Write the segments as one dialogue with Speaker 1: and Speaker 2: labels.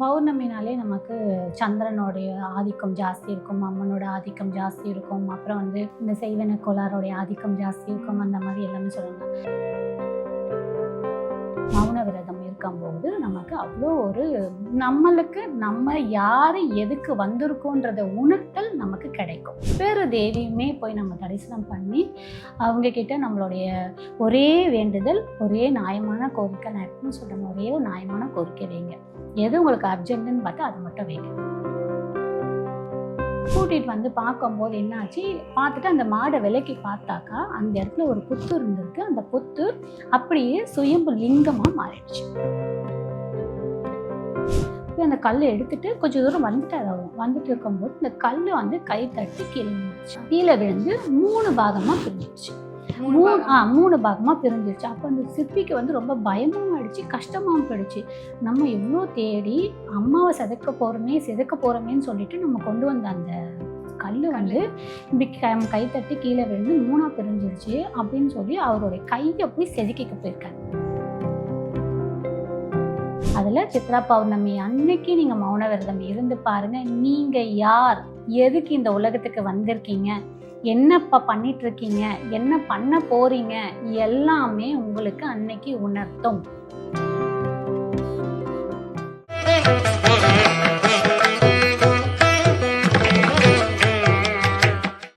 Speaker 1: பௌர்ணமினாலே நமக்கு சந்திரனுடைய ஆதிக்கம் ஜாஸ்தி இருக்கும் அம்மனோட ஆதிக்கம் ஜாஸ்தி இருக்கும். அப்புறம் வந்து இந்த செய்வன கோளாறுடைய ஆதிக்கம் ஜாஸ்தி இருக்கும் அந்த மாதிரி எல்லாமே சொல்லுவாங்க இருக்கும்போது நமக்கு அவ்வளோ ஒரு நம்மளுக்கு நம்ம யார் எதுக்கு வந்திருக்கோன்றத உணர்த்தல் நமக்கு கிடைக்கும். வேறு தேவியுமே போய் நம்ம தரிசனம் பண்ணி அவங்கக்கிட்ட நம்மளுடைய ஒரே வேண்டுதல் ஒரே நியாயமான கோரிக்கை நான் எப்பவும் சொல்கிறேன் ஒரே ஒரு நியாயமான கோரிக்கை வைங்க. எது உங்களுக்கு அர்ஜென்ட்னு பார்த்தா அது மட்டும் வைங்க. கூட்டிகிட்டு வந்து பார்க்கும்போது என்னாச்சு? பார்த்துட்டு அந்த மாடை விலைக்கு பார்த்தாக்கா அந்த இடத்துல ஒரு புத்து இருந்திருக்கு. அந்த புத்து அப்படியே சுயம்பு லிங்கமாக மாறிடுச்சு. போய் அந்த கல்லை எடுத்துட்டு கொஞ்சம் தூரம் வந்துட்டார் அவர் வந்துட்டு இருக்கும்போது இந்த கல் வந்து கை தட்டி கீழே விழுந்துச்சு கீழே விழுந்து மூணு பாகமாக பிரிஞ்சிடுச்சு மூணு ஆ மூணு பாகமாக பிரிஞ்சிருச்சு. அப்போ அந்த சிற்பிக்கு வந்து ரொம்ப பயமும் ஆயிடுச்சு கஷ்டமாகவும் போயிடுச்சு. நம்ம எவ்வளோ தேடி அம்மாவை செதுக்க போகிறோமே செதுக்க போகிறோமேன்னு சொல்லிட்டு நம்ம கொண்டு வந்த அந்த கல் வந்து இப்படி க- கை தட்டி கீழே விழுந்து மூணாக பிரிஞ்சிருச்சு அப்படின்னு சொல்லி அவருடைய கையை போய் செதுக்கிக்க போயிருக்காரு. அதில் சித்ரா பௌர்ணமி அன்னைக்கு நீங்கள் மௌன விரதம் இருந்து பாருங்கள் நீங்கள் யார்? எதுக்கு இந்த உலகத்துக்கு வந்திருக்கீங்க? என்னப்பா பண்ணிட்டு இருக்கீங்க என்ன பண்ண போறீங்க? எல்லாமே உங்களுக்கு அன்னைக்கு உணர்த்தும்.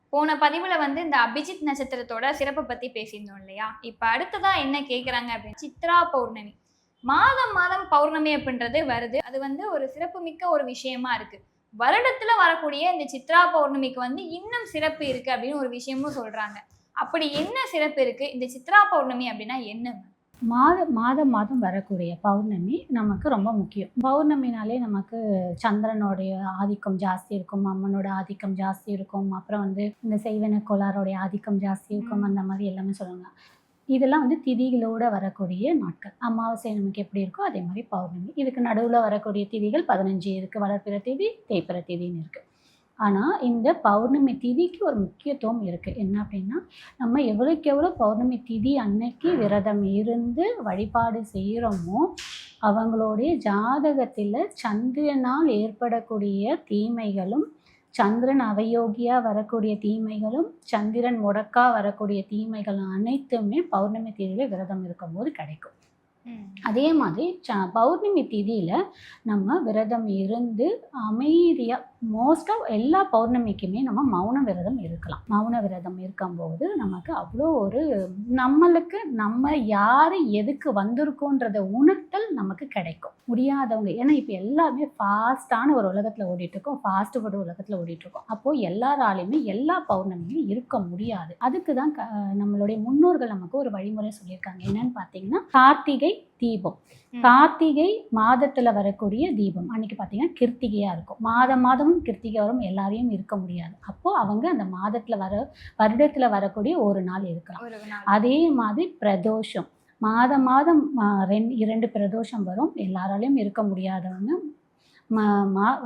Speaker 2: போன பதிவுல வந்து இந்த அபிஜித் நட்சத்திரத்தோட சிறப்பை பத்தி பேசியிருந்தோம் இல்லையா? இப்ப அடுத்ததா என்ன கேக்குறாங்க அப்படின்னு? சித்ரா பௌர்ணமி. மாதம் மாதம் பௌர்ணமி அப்படின்றது வருது. அது வந்து ஒரு சிறப்புமிக்க ஒரு விஷயமா இருக்கு. வருடத்துல வரக்கூடிய இந்த சித்ரா பௌர்ணமிக்கு வந்து இன்னும் சிறப்பு இருக்கு அப்படின்னு ஒரு விஷயமும் சொல்றாங்க. அப்படி என்ன சிறப்பு இருக்கு? இந்த சித்ரா பௌர்ணமி அப்படின்னா என்ன
Speaker 1: மாத மாதம் மாதம் வரக்கூடிய பௌர்ணமி நமக்கு ரொம்ப முக்கியம். பௌர்ணமினாலே நமக்கு சந்திரனுடைய ஆதிக்கம் ஜாஸ்தி இருக்கும் அம்மனோட ஆதிக்கம் ஜாஸ்தி இருக்கும் அப்புறம் வந்து இந்த செய்வன கோளாறுடைய ஆதிக்கம் ஜாஸ்தி இருக்கும் அந்த மாதிரி எல்லாமே சொல்லுவாங்க. இதெல்லாம் வந்து திதிகளோட வரக்கூடிய நாட்கள். அமாவாசை நமக்கு எப்படி இருக்கோ அதே மாதிரி பௌர்ணமி. இதுக்கு நடுவில் வரக்கூடிய திதிகள் பதினஞ்சு இருக்குது வளர்ப்பிற திதி தேய்ப்பிற திதின்னு இருக்குது ஆனால் இந்த பௌர்ணமி திதிக்கு ஒரு முக்கியத்துவம் இருக்குது என்ன அப்படின்னா நம்ம எவ்வளோக்கு எவ்வளோ பௌர்ணமி திதி அன்னைக்கு விரதம் இருந்து வழிபாடு செய்கிறோமோ அவங்களுடைய ஜாதகத்தில் சந்திரனால் ஏற்படக்கூடிய தீமைகளும் சந்திரன் அவயோகியாக வரக்கூடிய தீமைகளும் சந்திரன் முடக்கா வரக்கூடிய தீமைகளும் அனைத்துமே பௌர்ணமி திதியில் விரதம் இருக்கும்போது கிடைக்கும். அதே மாதிரி ச பௌர்ணமி திதியில் நம்ம விரதம் இருந்து அமைதியாக மோஸ்ட் ஆஃப் எல்லா பௌர்ணமிக்குமே நம்ம மௌன விரதம் இருக்கலாம். மௌன விரதம் இருக்கும்போது நமக்கு அவ்வளோ ஒரு நம்மளுக்கு நம்ம யார் எதுக்கு வந்திருக்கோன்றத உணர்த்தல் நமக்கு கிடைக்கும். முடியாதவங்க ஏன்னா இப்போ எல்லாமே ஃபாஸ்ட்டான ஒரு உலகத்தில் ஓடிட்டுருக்கோம் ஃபாஸ்ட் ஃபுட் உலகத்தில் ஓடிட்டுருக்கோம். அப்போது எல்லாராலையுமே எல்லா பௌர்ணமியும் இருக்க முடியாது. அதுக்கு தான் க- நம்மளுடைய முன்னோர்கள் நமக்கு ஒரு வழிமுறை சொல்லியிருக்காங்க. என்னன்னு பார்த்தீங்கன்னா கார்த்திகை தீபம். கார்த்திகை மாதத்துல வரக்கூடிய தீபம். அன்னைக்கு பார்த்தீங்கன்னா கிருத்திகையா இருக்கும். மாதம் மாதமும் கிருத்திகை வரும். எல்லாரையும் இருக்க முடியாது. அப்போ அவங்க அந்த மாதத்துல வர வருடத்துல வரக்கூடிய ஒரு நாள் இருக்கலாம். அதே மாதிரி பிரதோஷம். மாதம் மாதம் ரெண்டு இரண்டு பிரதோஷம் வரும். எல்லாராலையும் இருக்க முடியாதவங்க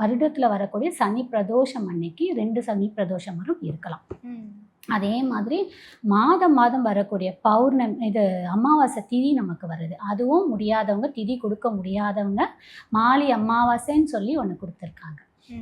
Speaker 1: வருடத்தில் வரக்கூடிய சனி பிரதோஷம் அன்னைக்கு ரெண்டு சனி பிரதோஷம் வரும் இருக்கலாம். அதே மாதிரி மாதம் மாதம் வரக்கூடிய பௌர்ணமி இது அமாவாசை திதி நமக்கு வருது. அதுவும் முடியாதவங்க திதி கொடுக்க முடியாதவங்க மாலி அமாவாசைன்னு சொல்லி ஒன்று கொடுத்துருக்காங்க.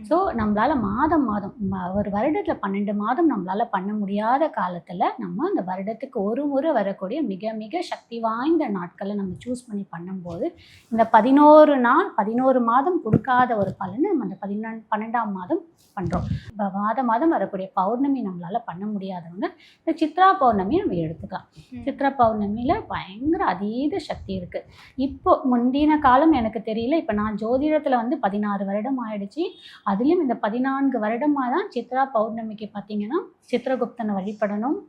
Speaker 1: ஸோ நம்மளால் மாதம் மாதம் ஒரு வருடத்தில் பன்னெண்டு மாதம் நம்மளால் பண்ண முடியாத காலத்தில் நம்ம அந்த வருடத்துக்கு ஒரு முறை வரக்கூடிய மிக மிக சக்தி வாய்ந்த நாட்களை நம்ம சூஸ் பண்ணி பண்ணும்போது இந்த பதினோரு நாள் பதினோரு மாதம் கொடுக்காத ஒரு பலனை நம்ம அந்த பதினொன்று பன்னெண்டாம் மாதம் பண்ணுறோம் இப்போ மாதம் மாதம் வரக்கூடிய பௌர்ணமி நம்மளால் பண்ண முடியாதவங்க இந்த சித்ரா பௌர்ணமி நம்ம எடுத்துக்கலாம். சித்ரா பௌர்ணமியில் பயங்கர அதீத சக்தி இருக்குது இப்போ முந்தின காலம் எனக்கு தெரியல இப்போ நான் ஜோதிடத்தில் வந்து பதினாறு வருடம் ஆயிடுச்சு. அதுலேயும் இந்த பதினான்கு வருடமாக தான் சித்ரா பௌர்ணமிக்கு பார்த்தீங்கன்னா சித்திரகுப்தனை வழிபடணும்.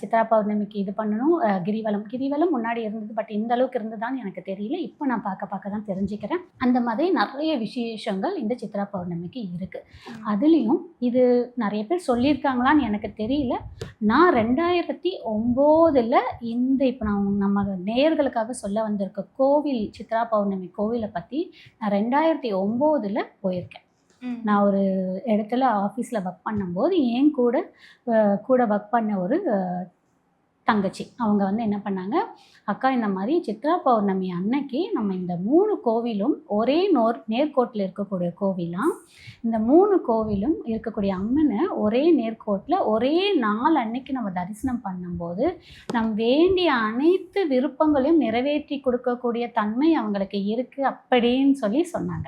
Speaker 1: சித்ரா பௌர்ணமிக்கு இது பண்ணணும். கிரிவலம். கிரிவலம் முன்னாடி இருந்தது பட் இந்த அளவுக்கு இருந்ததான்னு எனக்கு தெரியல. இப்போ நான் பார்க்க பார்க்க தான் தெரிஞ்சுக்கிறேன். அந்த மாதிரி நிறைய விசேஷங்கள் இந்த சித்ரா பௌர்ணமிக்கு இருக்குது. அதுலேயும் இது நிறைய பேர் சொல்லியிருக்காங்களான்னு எனக்கு தெரியல. நான் ரெண்டாயிரத்தி ஒம்போதில் இந்த இப்போ நான் நம்ம நேயர்களுக்காக சொல்ல வந்திருக்க கோவில் சித்ரா பௌர்ணமி கோவிலை பற்றி நான் ரெண்டாயிரத்தி ஒம்போதில் போயிருக்கேன். நான் ஒரு இடத்துல ஆஃபீஸில் ஒர்க் பண்ணும்போது என் கூட கூட ஒர்க் பண்ண ஒரு தங்கச்சி. அவங்க வந்து என்ன பண்ணாங்க அக்கா இந்த மாதிரி சித்ரா பௌர்ணமி அன்னைக்கு நம்ம இந்த மூணு கோவிலும் ஒரே நோர் நேர்கோட்டில் இருக்கக்கூடிய கோவிலாம் இந்த மூணு கோவிலும் இருக்கக்கூடிய அம்மனை ஒரே நேர்கோட்டில் ஒரே நாள் அன்னைக்கு நம்ம தரிசனம் பண்ணும்போது நம் வேண்டிய அனைத்து விருப்பங்களையும் நிறைவேற்றி கொடுக்கக்கூடிய தன்மை அவங்களுக்கு இருக்குது அப்படின்னு சொல்லி சொன்னாங்க.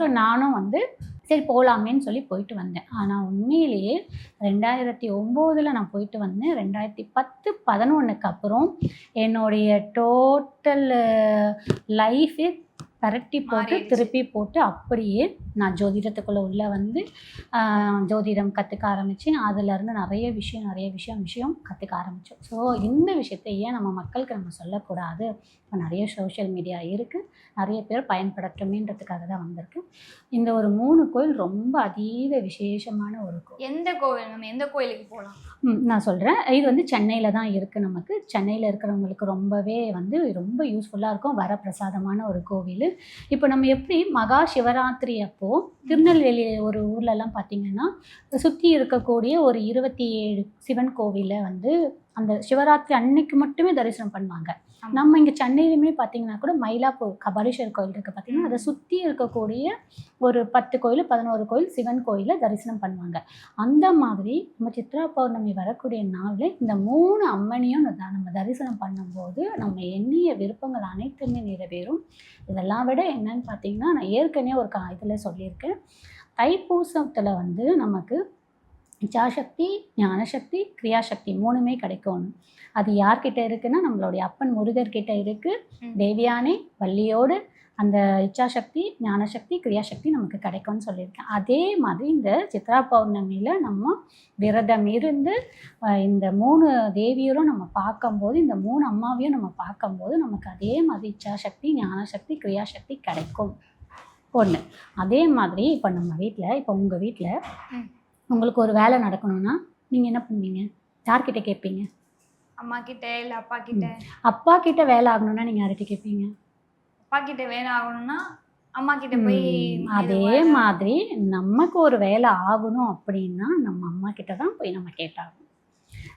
Speaker 1: ஸோ நானும் வந்து சரி போகலாமேன்னு சொல்லி போயிட்டு வந்தேன். ஆனால் உண்மையிலேயே ரெண்டாயிரத்தி ஒம்போதில் நான் போயிட்டு வந்தேன். ரெண்டாயிரத்தி பத்து பதினொன்றுக்கு அப்புறம் என்னுடைய டோட்டல் லைஃபே பரட்டி போட்டு. திருப்பி போட்டு அப்படியே நான் ஜோதிடத்துக்குள்ளே உள்ளே வந்து ஜோதிடம் கற்றுக்க ஆரம்பித்தேன் அதுலேருந்து நிறைய விஷயம் நிறைய விஷயம் விஷயம் கற்றுக்க ஆரம்பித்தோம் ஸோ இந்த விஷயத்தை ஏன் நம்ம மக்களுக்கு நம்ம சொல்லக்கூடாது? இப்போ நிறைய சோஷியல் மீடியா இருக்குது நிறைய பேர் பயன்படுத்தணுமேன்றதுக்காக தான் வந்திருக்கு. இந்த ஒரு மூணு கோயில் ரொம்ப அதீத விசேஷமான ஒரு கோயில்.
Speaker 2: எந்த கோவில் நம்ம எந்த கோயிலுக்கு போகலாம்
Speaker 1: ம், நான் சொல்கிறேன் இது வந்து சென்னையில் தான் இருக்குது நமக்கு. சென்னையில் இருக்கிறவங்களுக்கு ரொம்பவே வந்து ரொம்ப யூஸ்ஃபுல்லாக இருக்கும். வரப்பிரசாதமான ஒரு கோவில். இப்போ நம்ம எப்படி மகா சிவராத்திரி அப்போது திருநெல்வேலி ஒரு ஊர்லலாம் பார்த்தீங்கன்னா சுற்றி இருக்கக்கூடிய ஒரு இருபத்தி ஏழு சிவன் கோவிலை வந்து அந்த சிவராத்திரி அன்னைக்கு மட்டுமே தரிசனம் பண்ணுவாங்க. நம்ம இங்கே சென்னையிலுமே பார்த்தீங்கன்னா கூட மயிலாப்பூர் கபாலீஸ்வரர் கோயில் இருக்குது பார்த்தீங்கன்னா அதை சுற்றி இருக்கக்கூடிய ஒரு பத்து கோயில் பதினோரு கோயில் சிவன் கோயிலை தரிசனம் பண்ணுவாங்க. அந்த மாதிரி நம்ம சித்ரா பௌர்ணமி வரக்கூடிய நாளில் இந்த மூணு அம்மனையும் நம்ம தரிசனம் பண்ணும்போது நம்ம எண்ணிய விருப்பங்கள் அனைத்துமே நிறைவேறும். இதெல்லாம் விட என்னன்னு பார்த்தீங்கன்னா நான் ஏற்கனவே ஒரு கா இதில் சொல்லியிருக்கேன். தைப்பூசத்தில் வந்து நமக்கு இச்சாசக்தி ஞானசக்தி கிரியாசக்தி மூணுமே கிடைக்கணும். அது யார்கிட்ட இருக்குன்னா நம்மளுடைய அப்பன் முருகர்கிட்ட இருக்கு. தேவியானே வள்ளியோடு அந்த இச்சாசக்தி ஞானசக்தி கிரியாசக்தி நமக்கு கிடைக்கும்னு சொல்லியிருக்கேன் அதே மாதிரி இந்த சித்ரா பௌர்ணமியில் நம்ம விரதம் இருந்து இந்த மூணு தேவியரும் நம்ம பார்க்கும்போது இந்த மூணு அம்மாவையும் நம்ம பார்க்கும்போது நமக்கு அதே மாதிரி இச்சாசக்தி ஞானசக்தி கிரியாசக்தி கிடைக்கும். ஒன்று அதே மாதிரி இப்போ நம்ம வீட்டில் இப்போ உங்கள் வீட்டில். உங்களுக்கு ஒரு வேலை நடக்கணும்னா நீங்கள் என்ன பண்ணுவீங்க? யார்கிட்ட கேட்பீங்க
Speaker 2: அம்மா கிட்ட இல்ல அப்பா கிட்ட
Speaker 1: அப்பா கிட்ட வேலை ஆகணும்னா நீங்கள் யார்கிட்ட கேட்பீங்க
Speaker 2: அப்பா கிட்ட வேலை ஆகணும்னா அம்மா கிட்ட போய்
Speaker 1: அதே மாதிரி நமக்கு ஒரு வேலை ஆகணும் அப்படின்னா நம்ம அம்மா கிட்ட தான் போய் நம்ம கேட்டாகணும்.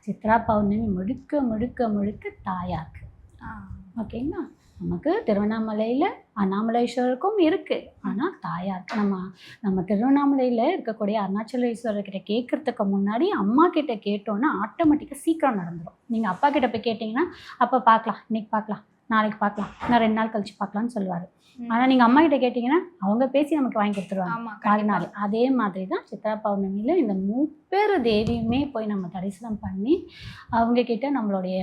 Speaker 1: சித்ரா பௌர்ணமி முழுக்க முழுக்க முழுக்க தாயாருக்கு.
Speaker 2: ஆ.
Speaker 1: ஓகேங்களா? நமக்கு திருவண்ணாமலையில் அண்ணாமலேஸ்வரருக்கும் இருக்குது ஆனால் தாயார் நம்ம நம்ம திருவண்ணாமலையில் இருக்கக்கூடிய அருணாச்சலேஸ்வரர்கிட்ட கேட்குறதுக்கு முன்னாடி அம்மா கிட்ட கேட்டோன்னா ஆட்டோமேட்டிக்காக சீக்கிரம் நடந்துடும் நீங்கள் அப்பா கிட்ட போய் கேட்டிங்கன்னா அப்போ பார்க்கலாம் இன்னைக்கு பார்க்கலாம். நாளைக்கு பார்க்கலாம். நான் ரெண்டு நாள் கழிச்சு பார்க்கலாம்னு சொல்லுவார். ஆனால் நீங்கள் அம்மா கிட்ட கேட்டிங்கன்னா அவங்க பேசி நமக்கு வாங்கி கொடுத்துருவாங்க. மறுநாள்
Speaker 2: கண்டிப்பா.
Speaker 1: அதே மாதிரி தான் சித்ரா பௌர்ணமியில் இந்த முப்பெரு தேவியுமே போய் நம்ம தரிசனம் பண்ணி அவங்க கிட்ட நம்மளுடைய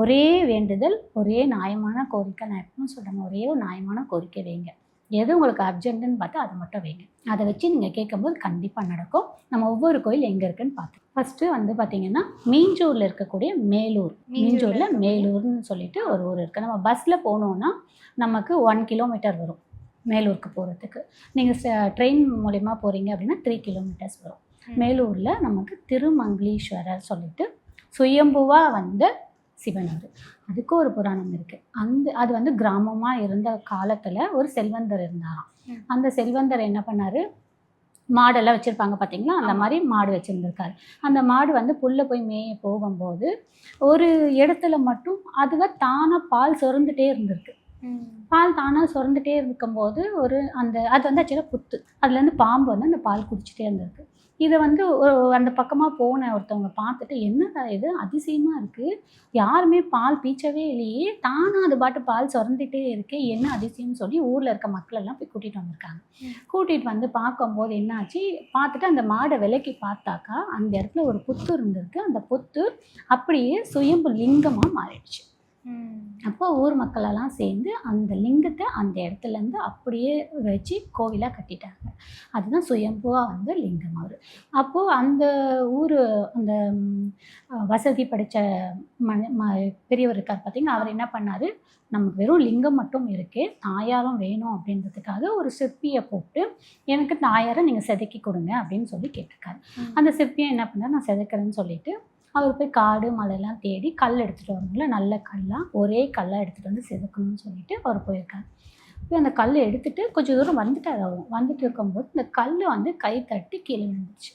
Speaker 1: ஒரே வேண்டுதல் ஒரே நியாயமான கோரிக்கை நான் எப்பவும் சொல்கிறேன் ஒரே ஒரு நியாயமான கோரிக்கை வைங்க. எது உங்களுக்கு அர்ஜென்ட்டுன்னு பார்த்தா அதை மட்டும் வைங்க. அதை வச்சு நீங்கள் கேட்கும்போது கண்டிப்பாக நடக்கும். நம்ம ஒவ்வொரு கோயில் எங்கே இருக்குன்னு பார்த்தோம் ஃபஸ்ட்டு வந்து பார்த்தீங்கன்னா மீஞ்சூரில் இருக்கக்கூடிய மேலூர்.
Speaker 2: மீஞ்சூர்ல
Speaker 1: மேலூர்னு சொல்லிட்டு ஒரு ஊர் இருக்குது நம்ம பஸ்ஸில் போனோன்னா நமக்கு ஒன் கிலோமீட்டர் வரும் மேலூருக்கு போகிறதுக்கு நீங்கள் ட்ரெயின் மூலிமா போகிறீங்க அப்படின்னா த்ரீ கிலோமீட்டர்ஸ் வரும். மேலூரில் நமக்கு திருமங்களீஸ்வரர் சொல்லிட்டு சுயம்புவாக வந்த சிவன் அது அதுக்கு ஒரு புராணம் இருக்குது அந்த அது வந்து கிராமமாக இருந்த காலத்தில் ஒரு செல்வந்தர் இருந்தாராம். அந்த செல்வந்தர் என்ன பண்ணார்? மாடெல்லாம் வச்சுருப்பாங்க பார்த்தீங்களா அந்த. மாதிரி மாடு வச்சுருந்துருக்காரு. அந்த மாடு வந்து புல்லை போய் மேய போகும்போது ஒரு இடத்துல மட்டும் அதுவே தானாக பால் சுரந்துட்டே இருந்திருக்கு. பால் தானாக சுரந்துட்டே இருக்கும்போது ஒரு அந்த அது வந்து ஆக்சுவலாக புத்து. அதுலேருந்து பாம்பு வந்து அந்த பால் குடிச்சிட்டே இருந்திருக்கு. இதை வந்து அந்த பக்கமாக போன ஒருத்தவங்க பார்த்துட்டு என்னடா இது? அதிசயமாக இருக்குது யாருமே பால் பீச்சவே இல்லையே. தானாக அது பாட்டு பால் சுரந்துட்டே இருக்கே. என்ன அதிசயம்னு சொல்லி ஊரில் இருக்க மக்கள் எல்லாம் போய் கூட்டிகிட்டு வந்திருக்காங்க. கூட்டிகிட்டு வந்து பார்க்கும்போது என்னாச்சு? பார்த்துட்டு அந்த மாடை விலைக்கு பார்த்தாக்கா அந்த இடத்துல ஒரு புத்து இருந்திருக்கு. அந்த புத்து அப்படியே சுயம்பு லிங்கமாக மாறிடுச்சு. அப்போ ஊர் மக்களெல்லாம் சேர்ந்து அந்த லிங்கத்தை அந்த இடத்துலேருந்து அப்படியே வச்சு கோவிலாக கட்டிட்டாங்க. அதுதான் சுயம்புவாக வந்து லிங்கம் அவர். அப்போது அந்த ஊர் அந்த வசதி படைத்த ம ம பெரியவர் இருக்கார் பார்த்தீங்கன்னா அவர் என்ன பண்ணார்? நமக்கு வெறும் லிங்கம் மட்டும் இருக்கே தாயாரும் வேணும் அப்படின்றதுக்காக ஒரு சிற்பியை கூப்பிட்டு எனக்கு தாயாரை நீங்கள் செதுக்கி கொடுங்க அப்படின்னு சொல்லி கேட்டிருக்காரு. அந்த சிற்பியை என்ன பண்ணார்? நான் செதுக்கிறேன்னு சொல்லிட்டு அவர் போய் காடு மலையெல்லாம் தேடி கல் எடுத்துகிட்டு வரணும்ல நல்ல கல்லாக ஒரே கல்லாக எடுத்துகிட்டு வந்து செதுக்கணும்னு சொல்லிட்டு அவர் போயிருக்கார். போய் அந்த கல்லை எடுத்துட்டு கொஞ்சம் தூரம் வந்துட்டார் அவர் வந்துட்டு இருக்கும்போது இந்த கல் வந்து கை தட்டி கீழே விழுந்துச்சு.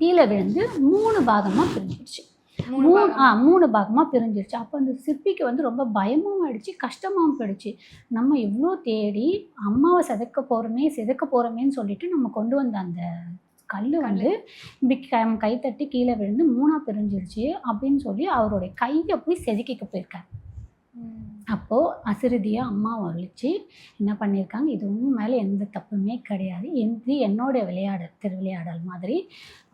Speaker 1: கீழே விழுந்து மூணு பாகமாக பிரிஞ்சிடுச்சு
Speaker 2: மூணு?
Speaker 1: ஆ மூணு பாகமாக பிரிஞ்சிருச்சு. அப்போ அந்த சிற்பிக்கு வந்து ரொம்ப பயமும் ஆயிடுச்சு கஷ்டமாகவும் போயிடுச்சு. நம்ம இவ்வளோ தேடி அம்மாவை செதுக்க போகிறோமே செதுக்க போகிறோமேன்னு சொல்லிட்டு நம்ம கொண்டு வந்த அந்த கல் வந்து இப்படி க- தட்டி கீழே விழுந்து மூணாக பிரிஞ்சிருச்சு அப்படின்னு சொல்லி அவருடைய கையை போய் செதுக்கிக்க போயிருக்காரு. அப்போது அசிறுதியாக அம்மா ஒழிச்சு என்ன பண்ணியிருக்காங்க? இதுவும் மேலே எந்த தப்புமே கிடையாது. இது என்னோட விளையாடல் திருவிளையாடல் மாதிரி.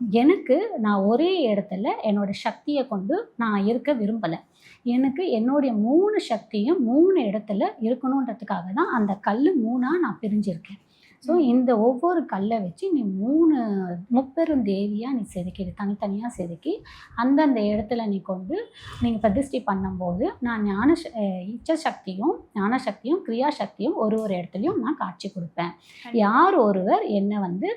Speaker 1: எனக்கு நான் ஒரே இடத்துல என்னோட சக்தியை கொண்டு நான் இருக்க விரும்பலை. எனக்கு என்னுடைய மூணு சக்தியும் மூணு இடத்துல இருக்கணுன்றதுக்காக தான் அந்த கல் மூணாக நான் பிரிஞ்சிருக்கேன். ஸோ இந்த ஒவ்வொரு கல்லை வச்சு நீ மூணு முப்பெரும் தேவியாக நீ செதுக்கிடு தனித்தனியாக செதுக்கி அந்தந்த இடத்துல நீ கொண்டு நீங்கள் பிரதிஷ்டி பண்ணும்போது நான் ஞான இச்ச சக்தியும் ஞான சக்தியும் கிரியா சக்தியும் ஒரு ஒரு இடத்துலையும் நான் காட்சி கொடுப்பேன். யார் ஒருவர் என்னை வந்து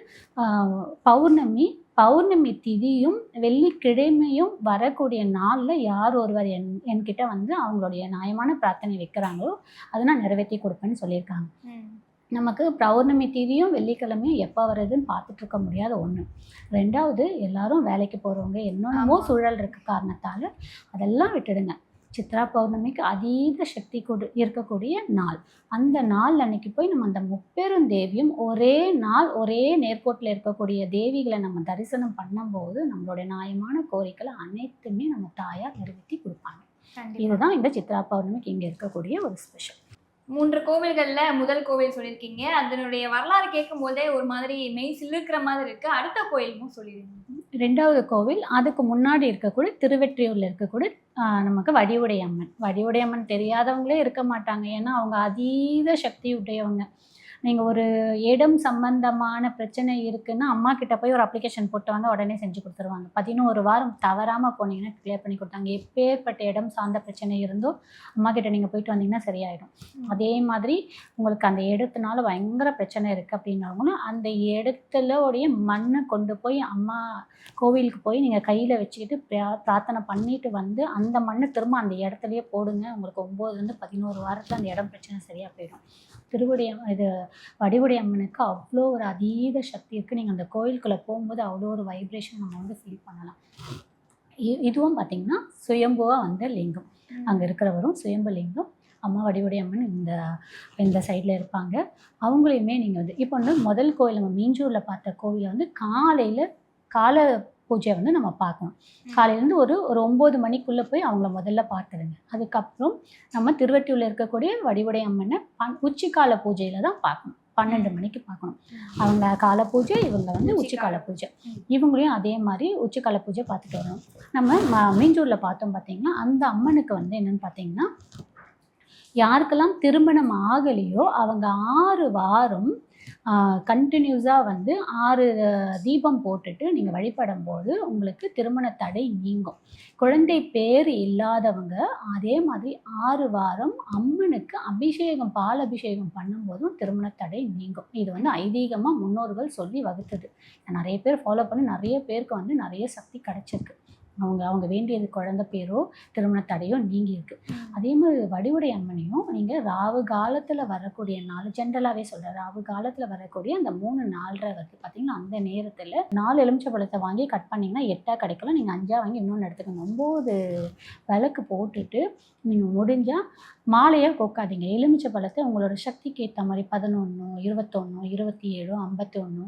Speaker 1: பௌர்ணமி பௌர்ணமி திதியும் வெள்ளிக்கிழமையும் வரக்கூடிய நாளில் யார் ஒருவர் என் என்கிட்ட வந்து அவங்களுடைய நியாயமான பிரார்த்தனை வைக்கிறாங்களோ அதை நான் நிறைவேற்றி கொடுப்பேன்னு சொல்லியிருக்காங்க. நமக்கு பௌர்ணமி தேதியும் வெள்ளிக்கிழமையும் எப்போ வருதுன்னு பார்த்துட்டு இருக்க முடியாத ஒன்று ரெண்டாவது எல்லாரும் வேலைக்கு போகிறவங்க என்னென்னமோ. சூழல் இருக்க காரணத்தால் அதெல்லாம் விட்டுடுங்க. சித்ரா பௌர்ணமிக்கு அதீத சக்தி கொடு இருக்கக்கூடிய நாள். அந்த நாள் அன்னைக்கு போய் நம்ம அந்த முப்பெரும் தேவியும் ஒரே நாள் ஒரே நேர்கோட்டில் இருக்கக்கூடிய தேவிகளை நம்ம தரிசனம் பண்ணும்போது நம்மளுடைய நியாயமான கோரிக்கைகளை அனைத்துமே நம்ம தாயார் நிறைவேற்றி கொடுப்பாங்க. இதுதான் இந்த சித்ரா பௌர்ணமிக்கு இங்கே இருக்கக்கூடிய ஒரு ஸ்பெஷல்
Speaker 2: மூன்று கோவில்கள்ல முதல் கோவில் சொல்லியிருக்கீங்க. அதனுடைய வரலாறு கேட்கும் போதே ஒரு மாதிரி மெய் சில்லுக்கிற மாதிரி இருக்கு. அடுத்த கோயிலும் சொல்லியிருக்கீங்க
Speaker 1: ரெண்டாவது கோவில் அதுக்கு முன்னாடி இருக்கக்கூடிய திருவெற்றியூரில் இருக்கக்கூடிய நமக்கு வடிவுடையம்மன். வடிவுடையம்மன் தெரியாதவங்களே இருக்க மாட்டாங்க. ஏன்னா அவங்க அதீத சக்தி உடையவங்க. நீங்கள் ஒரு இடம் சம்பந்தமான பிரச்சனை இருக்குன்னா அம்மா கிட்ட போய் ஒரு அப்ளிகேஷன் போட்டு வந்து உடனே செஞ்சு கொடுத்துருவாங்க. பதினோரு வாரம் தவறாமல் போனீங்கன்னா கிளியர் பண்ணி கொடுத்தாங்க. எப்பேற்பட்ட இடம் சார்ந்த பிரச்சனை இருந்தோ அம்மா கிட்ட நீங்கள் போயிட்டு வந்தீங்கன்னா சரியாயிடும். அதே மாதிரி உங்களுக்கு அந்த இடத்துனால பயங்கர பிரச்சனை இருக்குது அப்படின்னாங்களும் அந்த இடத்துலோடைய மண்ணை கொண்டு போய் அம்மா கோவிலுக்கு போய் நீங்கள் கையில் வச்சுக்கிட்டு பிரா- பிரார்த்தனை பண்ணிட்டு வந்து அந்த மண்ணை திரும்ப அந்த இடத்துலயே போடுங்க. உங்களுக்கு ஒம்போதுலேருந்து பதினோரு வாரத்தில் அந்த இடம் பிரச்சனை சரியாக போயிடும். திருவடி இது வடிவுடை அம்மனுக்கு அவ்வளோ ஒரு அதீத சக்தி இருக்குது நீங்கள் அந்த கோயிலுக்குள்ளே போகும்போது அவ்வளோ ஒரு வைப்ரேஷன் நம்ம வந்து ஃபீல் பண்ணலாம் இதுவும் பார்த்தீங்கன்னா சுயம்புவாக வந்த லிங்கம். அங்கே இருக்கிறவரும் சுயம்பு லிங்கம் அம்மா வடிவுடை அம்மன் இந்த இந்த சைடில் இருப்பாங்க. அவங்களையுமே நீங்கள் வந்து இப்போ வந்து முதல் கோயில் நம்ம மீஞ்சூரில் பார்த்த கோவிலை வந்து காலையில் காலை பூஜை வந்து நம்ம பார்க்கணும். காலையிலேருந்து ஒரு ஒரு ஒம்பது மணிக்குள்ளே போய் அவங்கள முதல்ல பார்த்துடுங்க. அதுக்கப்புறம் நம்ம திருவட்டியூரில் இருக்கக்கூடிய வடிவுடை அம்மனை பன் உச்சிக்கால பூஜையில் தான் பார்க்கணும். பன்னெண்டு மணிக்கு பார்க்கணும். அவங்க கால பூஜை இவங்க வந்து உச்சிக்கால பூஜை. இவங்களையும் அதே மாதிரி உச்சிக்கால பூஜை பார்த்துட்டு வரணும். நம்ம ம மீஞ்சூரில் பார்த்தோம் பார்த்தீங்கன்னா அந்த அம்மனுக்கு வந்து என்னன்னு பார்த்தீங்கன்னா யாருக்கெல்லாம் திருமணம் ஆகலையோ அவங்க ஆறு வாரம் கண்டினியூஸாக வந்து ஆறு தீபம் போட்டுட்டு நீங்கள் வழிபடும் போது உங்களுக்கு திருமண தடை நீங்கும். குழந்தை பேர் இல்லாதவங்க அதே மாதிரி ஆறு வாரம் அம்மனுக்கு அபிஷேகம் பால் அபிஷேகம் பண்ணும்போதும் திருமண தடை நீங்கும். இது வந்து ஐதீகமாக முன்னோர்கள் சொல்லி வகுத்தது. நிறைய பேர் ஃபாலோ பண்ணி நிறைய பேருக்கு வந்து நிறைய சக்தி கிடச்சிருக்கு. அவங்க அவங்க வேண்டியது குழந்தை பேரோ திருமண தடையோ நீங்கி இருக்கு. அதே மாதிரி வடிவுடை அம்மனையும் நீங்கள் ராவு காலத்தில் வரக்கூடிய நாள் ஜென்ரலாகவே சொல்கிறேன் ராவு காலத்தில் வரக்கூடிய அந்த மூணு நாலரை வருது பார்த்தீங்கன்னா அந்த நேரத்தில் நாலு எலுமிச்சை பழத்தை வாங்கி கட் பண்ணிங்கன்னா எட்டாக கிடைக்கலாம். நீங்கள் அஞ்சா வாங்கி இன்னொன்று எடுத்துக்கணும் ஒம்பது விளக்கு போட்டுட்டு நீங்கள் முடிஞ்சால் மாலையாக கொக்காதீங்க. எலுமிச்சை பழத்தை உங்களோட சக்திக்கு ஏற்ற மாதிரி பதினொன்று இருபத்தொன்று இருபத்தி ஏழு ஐம்பத்தி ஒன்று.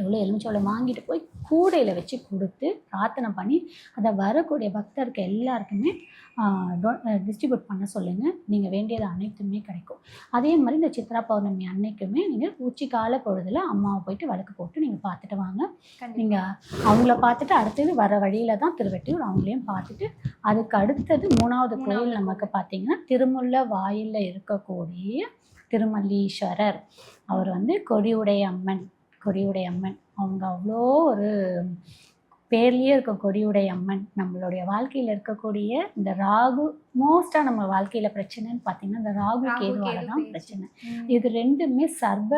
Speaker 1: எவ்வளோ எலுமிச்சம்பழம் வாங்கிட்டு போய் கூடையில் வச்சு கொடுத்து பிரார்த்தனை பண்ணி அதை வரக்கூடிய பக்தருக்கு எல்லாருக்குமே டிஸ்ட்ரிபியூட் பண்ண சொல்லுங்கள் நீங்கள் வேண்டியது அனைத்துமே கிடைக்கும். அதே மாதிரி இந்த சித்ரா பௌர்ணமி அன்னைக்குமே நீங்கள் உச்சிக்கால பொழுதில் அம்மாவை போயிட்டு விளக்கு போட்டு நீங்கள் பார்த்துட்டு வாங்க. நீங்கள் அவங்கள பார்த்துட்டு அடுத்தது வர வழியில தான் திருவெட்டியூர் அவங்களையும் பார்த்துட்டு அதுக்கு அடுத்தது மூணாவது கோயில் நமக்கு பார்த்தீங்கன்னா திருமுல்ல வாயிலில் இருக்கக்கூடிய திருமல்லீஸ்வரர். அவர் வந்து கொடியுடை அம்மன் கொடியுடை அம்மன். அவங்க அவ்வளோ ஒரு பேர்லேயே இருக்க கொடியுடை அம்மன் நம்மளுடைய வாழ்க்கையில் இருக்கக்கூடிய இந்த ராகு மோஸ்ட்டாக நம்ம வாழ்க்கையில் பிரச்சனைன்னு பார்த்தீங்கன்னா இந்த ராகு கேதுவால
Speaker 2: கேது
Speaker 1: தான். பிரச்சனை. இது ரெண்டுமே சர்ப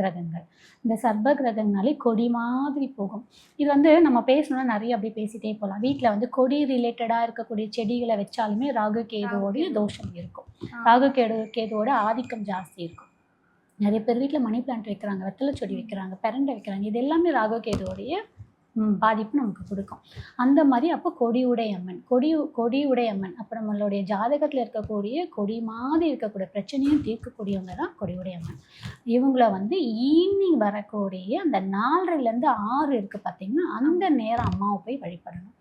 Speaker 1: கிரகங்கள் இந்த சர்ப கிரகங்களாலே கொடி மாதிரி போகும் இது வந்து நம்ம பேசணும்னா நிறைய அப்படி பேசிட்டே போகலாம் வீட்டில் வந்து கொடி ரிலேட்டடாக இருக்கக்கூடிய செடிகளை வச்சாலுமே ராகு கேதுவோடைய
Speaker 2: கேது.
Speaker 1: தோஷம் இருக்கும். ராகு கேது கேதுவோட ஆதிக்கம் ஜாஸ்தி இருக்கும் நிறைய பேர் வீட்டில் மணி பிளான்ட் வைக்கிறாங்க வெத்தலை செடி வைக்கிறாங்க பெரண்டை வைக்கிறாங்க. இது எல்லாமே ராகு கேதுவோடைய ம், பாதிப்பு நமக்கு கொடுக்கும். அந்த மாதிரி அப்போ கொடியுடை அம்மன் கொடி கொடியுடை அம்மன். அப்போ நம்மளுடைய ஜாதகத்தில் இருக்கக்கூடிய கொடி மாதிரி இருக்கக்கூடிய பிரச்சனையும் தீர்க்கக்கூடியவங்க தான் கொடியுடை அம்மன். இவங்கள வந்து ஈவினிங் வரக்கூடிய அந்த நாலரைலேருந்து ஆறு இருக்குது பார்த்தீங்கன்னா அந்த நேரம் அம்மாவை போய் வழிபடணும்.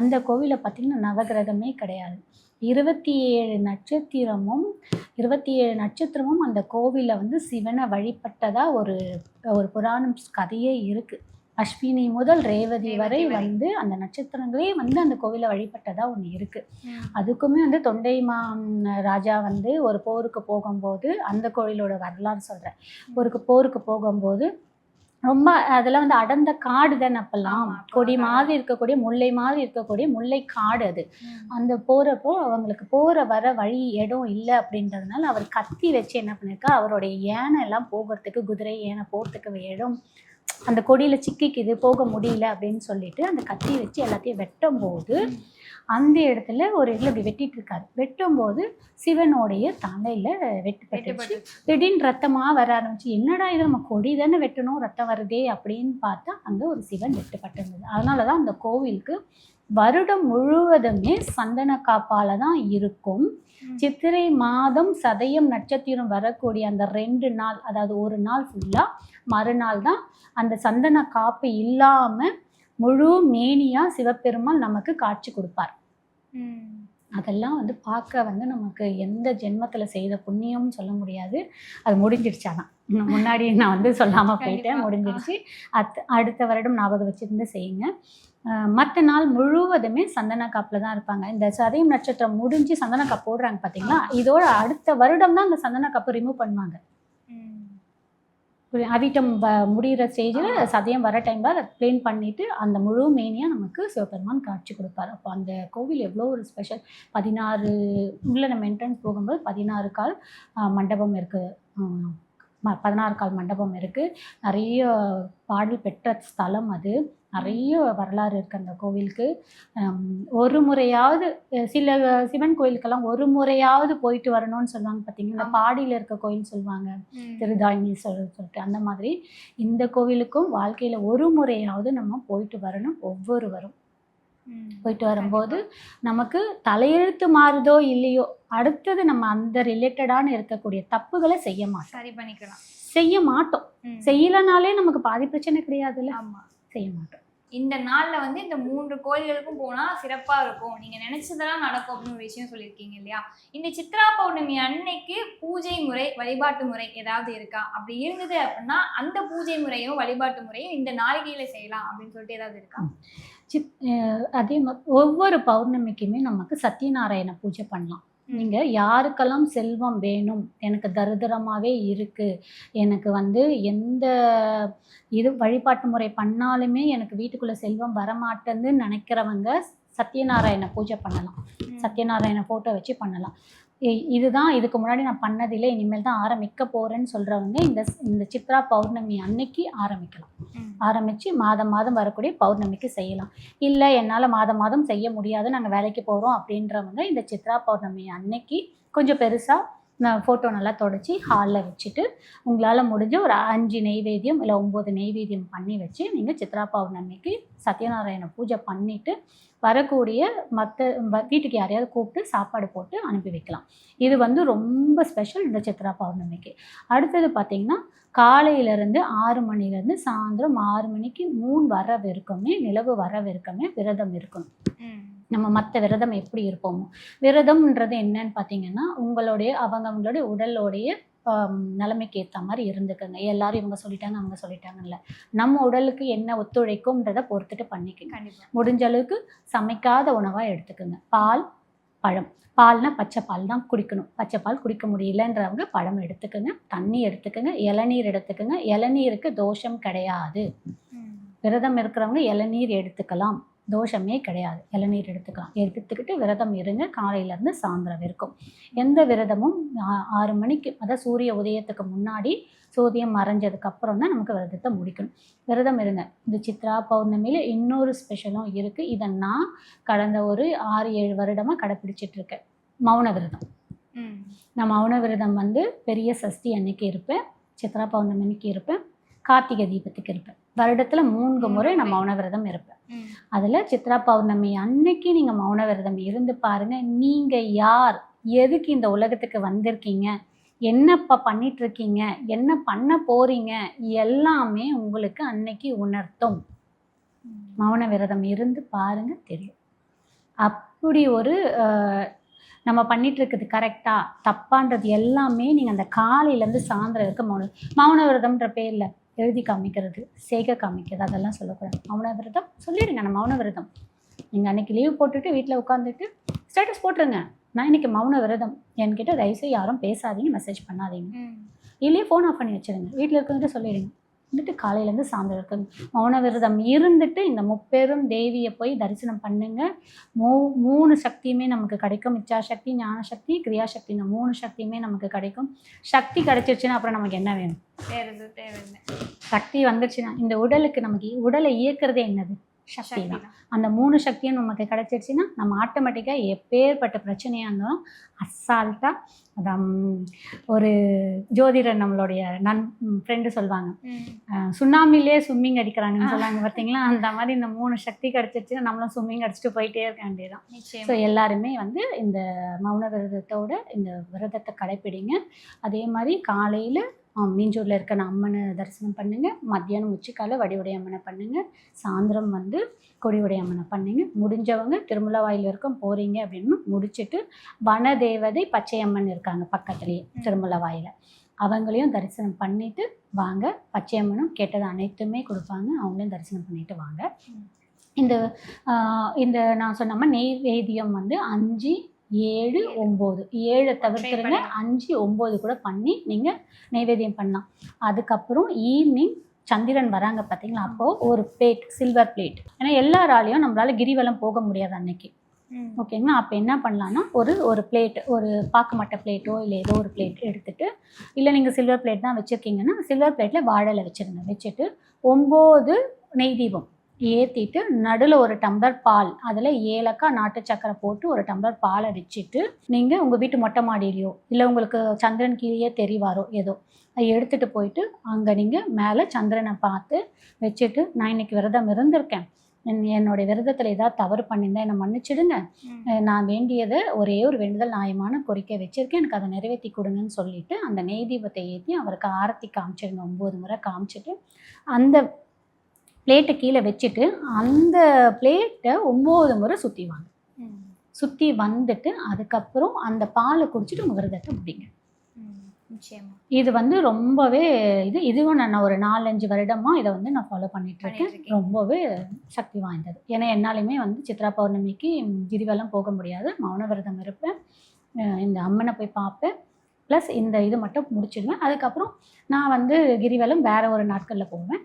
Speaker 1: அந்த கோவிலை பார்த்தீங்கன்னா நவகிரகமே கிடையாது. இருபத்தி ஏழு நட்சத்திரமும் இருபத்தி ஏழு நட்சத்திரமும் அந்த கோவிலில் வந்து சிவனை வழிபட்டதாக ஒரு ஒரு புராணம் கதையே இருக்குது அஸ்வினி முதல் ரேவதி வரை. வந்து அந்த நட்சத்திரங்களே வந்து அந்த கோவிலை வழிபட்டதாக ஒன்று இருக்குது. அதுக்குமே வந்து தொண்டைமா ராஜா வந்து ஒரு போருக்கு போகும்போது அந்த கோவிலோட வரலாறு சொல்கிறேன் ஒரு போருக்கு போகும்போது ரொம்ப அதெல்லாம் வந்து அடர்ந்த காடு தானே அப்பெல்லாம் கொடி. மாதிரி இருக்கக்கூடிய முல்லை மாதிரி இருக்கக்கூடிய முல்லை காடு அது. அந்த போகிறப்போ அவங்களுக்கு போகிற வர வழி இடம் இல்லை அப்படின்றதுனால அவர் கத்தி வச்சு என்ன பண்ணியிருக்கா அவருடைய யானை எல்லாம் போகிறதுக்கு குதிரை யானை போகிறதுக்கு இடம் அந்த கொடியில் சிக்கிக்குது போக முடியல அப்படின்னு சொல்லிட்டு அந்த கத்தி வச்சு எல்லாத்தையும் வெட்டும் போது அந்த இடத்துல ஒரு இதில் இப்படி வெட்டிட்டு இருக்காரு வெட்டும்போது சிவனுடைய தலையில் வெட்டுப்பட்டுச்சு
Speaker 2: வெட்டுப்பட்டு.
Speaker 1: திடீர்னு ரத்தமாக வர ஆரம்பிச்சு என்னடா இது நம்ம கொடி தானே வெட்டணும் ரத்தம் வருதே அப்படின்னு பார்த்தா அங்கே ஒரு சிவன் வெட்டுப்பட்டிருந்தது அதனால தான் அந்த கோவிலுக்கு வருடம் முழுவதுமே சந்தன காப்பால தான் இருக்கும். சித்திரை மாதம் சதயம் நட்சத்திரம் வரக்கூடிய அந்த ரெண்டு நாள் அதாவது ஒரு நாள் ஃபுல்லாக மறுநாள் தான் அந்த சந்தன காப்பு இல்லாமல் முழு மேனியாக சிவபெருமான் நமக்கு காட்சி கொடுப்பார். அதெல்லாம் வந்து பார்க்க வந்து நமக்கு எந்த ஜென்மத்தில் செய்த புண்ணியம்னு சொல்ல முடியாது. அது முடிஞ்சிடுச்சாதான் முன்னாடி நான் வந்து சொல்லாமல் போயிட்டேன். முடிஞ்சிடுச்சு. அத் அடுத்த வருடம் ஞாபகம் வச்சுருந்து செய்யுங்க. மற்ற நாள் முழுவதுமே சந்தன காப்பில் தான் இருப்பாங்க. இந்த சதயம் நட்சத்திரம் முடிஞ்சு சந்தன காப்பு போடுறாங்க பார்த்தீங்களா இதோட அடுத்த வருடம் தான் அந்த சந்தன காப்பை ரிமூவ் பண்ணுவாங்க. அவிட்டம் வ- முடிகிற ஸ்டேஜில் சதயம் வர டைமில் அதை க்ளீன் பண்ணிவிட்டு அந்த முழு மேனியாக நமக்கு சிவபெருமான் காட்சி கொடுப்பார். அப்போ அந்த கோவில் எவ்வளோ ஒரு ஸ்பெஷல் பதினாறு உள்ளே நம்ம என்ட்ரன்ஸ் போகும்போது பதினாறு கால் மண்டபம் இருக்குது பதினாறு கால் மண்டபம் இருக்குது நிறைய பாடல் பெற்ற ஸ்தலம் அது. நிறைய வரலாறு இருக்குது அந்த கோவிலுக்கு. ஒரு முறையாவது சில சிவன் கோயிலுக்கெல்லாம் ஒரு முறையாவது போயிட்டு வரணும்னு சொல்லுவாங்க பார்த்தீங்கன்னா இந்த. பாடியில் இருக்க கோயில் சொல்லுவாங்க.
Speaker 2: ம்.
Speaker 1: திருதாயினி சொல் சொல்லிட்டு அந்த மாதிரி. இந்த கோவிலுக்கும் வாழ்க்கையில் ஒரு முறையாவது நம்ம போயிட்டு வரணும். ஒவ்வொருவரும்.
Speaker 2: ம்.
Speaker 1: போயிட்டு வரும்போது நமக்கு தலையெழுத்து மாறுதோ இல்லையோ அடுத்தது நம்ம அந்த ரிலேட்டடான இருக்கக்கூடிய தப்புகளை செய்ய மாட்டோம்.
Speaker 2: சரி பண்ணிக்கலாம்.
Speaker 1: செய்ய மாட்டோம். செய்யலைனாலே நமக்கு பாதி பிரச்சனை கிடையாதுல்ல?
Speaker 2: ஆமா.
Speaker 1: செய்ய மாட்டோம்.
Speaker 2: இந்த நாள்ல வந்து இந்த மூன்று கோயில்களுக்கும் போனா சிறப்பா இருக்கும். நீங்க நினைச்சதெல்லாம் நடக்கும் அப்படின்னு ஒரு விஷயம் சொல்லியிருக்கீங்க இல்லையா? இந்த சித்ரா பௌர்ணமி அன்னைக்கு பூஜை முறை வழிபாட்டு முறை ஏதாவது இருக்கா? அப்படி இருந்தது அப்படின்னா அந்த பூஜை முறையும் வழிபாட்டு முறையும் இந்த நாளிகையில செய்யலாம் அப்படின்னு சொல்லிட்டு ஏதாவது இருக்கா?
Speaker 1: சித் அதே மாதிரி ஒவ்வொரு பௌர்ணமிக்குமே நமக்கு சத்யநாராயண பூஜை பண்ணலாம். நீங்கள் யாருக்கெல்லாம் செல்வம் வேணும் எனக்கு தரித்திரமாகவே இருக்குது எனக்கு வந்து எந்த இது வழிபாட்டு முறை பண்ணாலுமே எனக்கு வீட்டுக்குள்ளே செல்வம் வரமாட்டேன்னு நினைக்கிறவங்க சத்யநாராயண பூஜை பண்ணலாம். சத்யநாராயண ஃபோட்டோ வச்சு பண்ணலாம் இதுதான் இதுக்கு முன்னாடி நான் பண்ணதில்லை இனிமேல் தான் ஆரம்பிக்க போகிறேன்னு சொல்கிறவங்க இந்த இந்த சித்ரா பௌர்ணமி அன்னைக்கு ஆரம்பிக்கலாம். ஆரம்பித்து மாதம் மாதம் வரக்கூடிய பௌர்ணமிக்கு செய்யலாம் இல்லை என்னால் மாதம் மாதம் செய்ய முடியாது நாங்கள் வேலைக்கு போகிறோம் அப்படின்றவங்க இந்த சித்ரா பௌர்ணமி அன்னைக்கு கொஞ்சம் பெருசாக ஃபோட்டோ நல்லா தொடச்சி ஹாலில் வச்சுட்டு உங்களால் முடிஞ்ச ஒரு அஞ்சு நெய்வேத்தியம் இல்லை ஒம்பது நெய்வேத்தியம் பண்ணி வச்சு நீங்கள் சித்ரா பௌர்ணமிக்கு சத்யநாராயண பூஜை பண்ணிவிட்டு வரக்கூடிய மற்ற வீட்டுக்கு யாரையாவது கூப்பிட்டு சாப்பாடு போட்டு அனுப்பி வைக்கலாம். இது வந்து ரொம்ப ஸ்பெஷல் இந்த சித்ரா பௌர்ணமிக்கு. அடுத்தது பார்த்திங்கன்னா காலையிலேருந்து ஆறு மணிலேருந்து சாயந்தரம் ஆறு மணிக்கு மூணு வர வரைக்குமே நிலவு வர வரைக்குமே விரதம் இருக்கணும். நம்ம மற்ற விரதம் எப்படி இருப்போமோ. விரதம்ன்றது என்னன்னு பார்த்தீங்கன்னா உங்களுடைய அவங்க அவங்களுடைய உடலோடைய நிலைமைக்கு ஏற்ற மாதிரி இருந்துக்கோங்க. எல்லாரும் இவங்க சொல்லிட்டாங்க அவங்க சொல்லிட்டாங்கல்ல. நம்ம உடலுக்கு என்ன ஒத்துழைக்கும்ன்றதை பொறுத்துட்டு பண்ணிக்கோங்க. முடிஞ்ச அளவுக்கு சமைக்காத உணவாக எடுத்துக்கோங்க. பால் பழம். பால்னா பச்சை பால் தான் குடிக்கணும். பச்சை பால் குடிக்க முடியலன்றவங்க பழம் எடுத்துக்கோங்க. தண்ணி எடுத்துக்கோங்க. இளநீர் எடுத்துக்கோங்க. இளநீருக்கு தோஷம் கிடையாது. விரதம் இருக்கிறவங்க இளநீர் எடுத்துக்கலாம். தோஷமே கிடையாது. இளநீர் எடுத்துக்கலாம். எடுத்துக்கிட்டு விரதம் இருங்க. காலையிலேருந்து சாயந்தரம் வரைக்கும். எந்த விரதமும் ஆறு மணிக்கு அதாவது சூரிய உதயத்துக்கு முன்னாடி சூரியன் மறைஞ்சதுக்கு அப்புறம் தான் நமக்கு விரதத்தை முடிக்கணும். விரதம் இருங்க. இந்த சித்ரா பௌர்ணமியில் இன்னொரு ஸ்பெஷலும் இருக்குது இதை நான் கடந்த ஒரு ஆறு ஏழு வருடமாக கடைப்பிடிச்சிட்டு இருக்கேன். மௌன விரதம். நான் மௌன விரதம் வந்து பெரிய சஷ்டி அன்னைக்கு இருப்பேன். சித்ரா பௌர்ணமி அன்னைக்கு இருப்பேன். கார்த்திகை தீபத்துக்கு இருப்பேன். வருடத்துல மூன்று முறை நான் மௌன விரதம் இருப்பேன். அதுல சித்ரா பௌர்ணமி அன்னைக்கு நீங்க மௌன விரதம் இருந்து பாருங்க. நீங்க யார்? எதுக்கு இந்த உலகத்துக்கு வந்திருக்கீங்க? என்னப்பா பண்ணிட்டு இருக்கீங்க என்ன பண்ண போறீங்க? எல்லாமே உங்களுக்கு அன்னைக்கு உணர்த்தும். மௌன விரதம் இருந்து பாருங்க தெரியும். அப்படி ஒரு நம்ம பண்ணிட்டு இருக்கிறது கரெக்டா? தப்பான்றது எல்லாமே நீங்க அந்த காலையிலேருந்து சாயந்தரம் இருக்க மௌன மௌன விரதம்ன்ற பேர்ல எழுதி காமிக்கிறது செய்க காமிக்கிறது அதெல்லாம் சொல்லக்கூடாது. மௌன விரதம் சொல்லிடுங்க நான் மௌன விரதம் நீங்கள் அன்னைக்கு லீவ் போட்டுட்டு வீட்டில் உட்காந்துட்டு ஸ்டேட்டஸ் போட்டுருங்க. நான் இன்னைக்கு மௌன விரதம் என்கிட்ட தயவுசெய்து யாரும் பேசாதீங்க மெசேஜ் பண்ணாதீங்க. இல்லையே ஃபோன் ஆஃப் பண்ணி வச்சிருங்க. வீட்டில் இருக்கிறவங்க சொல்லிடுங்க வந்துட்டு காலையிலேருந்து சாயந்தரம் இருக்குங்க மௌன விரதம் இருந்துட்டு இந்த முப்பெரும் தேவியை போய் தரிசனம் பண்ணுங்க. மூ மூணு சக்தியுமே நமக்கு கிடைக்கும். இச்சா சக்தி ஞான சக்தி கிரியா சக்தி இந்த மூணு சக்தியுமே நமக்கு கிடைக்கும். சக்தி கிடைச்சிருச்சுன்னா அப்புறம் நமக்கு என்ன வேணும்? சக்தி வந்துருச்சுன்னா இந்த உடலுக்கு நமக்கு உடலை இயக்குறதே என்னது? சக்தி தான். அந்த மூணு சக்தியும் நமக்கு கிடைச்சிருச்சுன்னா நம்ம ஆட்டோமேட்டிக்காக எப்பேற்பட்ட பிரச்சனையாக இருந்தாலும் அசால்ட்டாக அதான் ஒரு ஜோதிடர் நம்மளுடைய நன் ஃப்ரெண்டு சொல்லுவாங்க சுண்ணாம்பிலே ஸ்விம்மிங் அடிக்கிறாங்கன்னு சொல்லுவாங்க பார்த்தீங்களா அந்த மாதிரி இந்த மூணு சக்தி கிடச்சிருச்சுன்னா நம்மளும் ஸ்விம்மிங் அடிச்சுட்டு போயிட்டே இருக்க வேண்டியதான் ஸோ எல்லாருமே வந்து இந்த மௌன விரதத்தோட இந்த விரதத்தை கடைப்பிடிங்க. அதே மாதிரி காலையில் மீஞ்சூரில் இருக்க அம்மனை தரிசனம் பண்ணுங்க. மத்தியானம் உச்சிக்கால வடிவுடை அம்மனை பண்ணுங்க. சாயந்தரம் வந்து கொடிவுடை அம்மனை பண்ணுங்க. முடிஞ்சவங்க திருமலவாயில் இருக்கும் போறீங்க அப்படின்னு முடிச்சுட்டு வனதேவதை பச்சையம்மன் இருக்காங்க பக்கத்துலேயே திருமலவாயில் அவங்களையும் தரிசனம் பண்ணிட்டு வாங்க. பச்சையம்மனும் கேட்டது அனைத்துமே கொடுப்பாங்க. அவங்களையும் தரிசனம் பண்ணிட்டு வாங்க. இந்த இந்த நான் சொன்ன மாதிரி நெய்வேத்தியம் வந்து அஞ்சு ஏழு ஒம்பது. ஏழை தவிர்த்துருங்க. அஞ்சு ஒம்பது கூட பண்ணி நீங்கள் நெய்வேத்தியம் பண்ணலாம். அதுக்கப்புறம் ஈவினிங் சந்திரன் வராங்க பார்த்தீங்களா அப்போது ஒரு பிளேட் சில்வர் பிளேட் ஏன்னா எல்லாராலையும் நம்மளால கிரிவலம் போக முடியாது அன்னைக்கு. ஓகேங்களா அப்போ என்ன பண்ணலான்னா ஒரு ஒரு பிளேட் ஒரு பாக்குமட்டை பிளேட்டோ இல்லை ஏதோ ஒரு பிளேட் எடுத்துட்டு இல்லை நீங்கள் சில்வர் பிளேட் தான் வச்சுருக்கீங்கன்னா சில்வர் பிளேட்டில் வாழலை வச்சுருங்க. வச்சுட்டு ஒம்பது நெய் தீபம். ஏற்றிட்டு நடுவில் ஒரு டம்ளர் பால் அதில் ஏலக்காய் நாட்டு சக்கரை போட்டு ஒரு டம்ளர் பாலை வச்சுட்டு நீங்கள் உங்கள் வீட்டு மொட்டை மாடியிலையோ இல்லை உங்களுக்கு சந்திரன் கீழே தெரிவாரோ ஏதோ அதை எடுத்துகிட்டு போயிட்டு அங்கே நீங்கள் மேலே சந்திரனை பார்த்து வச்சுட்டு நான் இன்னைக்கு விரதம் இருந்திருக்கேன். என்- என்னுடைய விரதத்தில் ஏதாவது தவறு பண்ணியிருந்தா என்னை மன்னிச்சிடுங்க. நான் வேண்டியதை ஒரே ஒரு வேண்டுதல் நியாயமான கோரிக்கை வச்சிருக்கேன். எனக்கு அதை நிறைவேற்றி கொடுங்கன்னு சொல்லிட்டு அந்த நெய் தீபத்தை ஏற்றி அவருக்கு ஆரத்தி காமிச்சிடுங்க ஒம்பது முறை காமிச்சிட்டு அந்த பிளேட்டை கீழே வச்சுட்டு அந்த பிளேட்டை ஒம்பது முறை சுற்றி வாங்க.
Speaker 2: ம்.
Speaker 1: சுற்றி வந்துட்டு அதுக்கப்புறம் அந்த பாலை குடிச்சிட்டு உங்கள் விரதத்தை முடிங்க. இது வந்து ரொம்பவே இது இதுவும் நான் ஒரு நாலஞ்சு வருடமாக இதை வந்து நான் ஃபாலோ பண்ணிட்டு இருக்கேன். ரொம்பவே சக்தி வாய்ந்தது. ஏன்னா என்னாலுமே வந்து சித்ரா பௌர்ணமிக்கு கிரிவலம் போக முடியாது. மௌன விரதம் இருப்பேன். இந்த அம்மனை போய் பார்ப்பேன். ப்ளஸ் இந்த இது மட்டும் முடிச்சிடுவேன். அதுக்கப்புறம் நான் வந்து கிரிவலம் வேற ஒரு நாட்களில் போவேன்.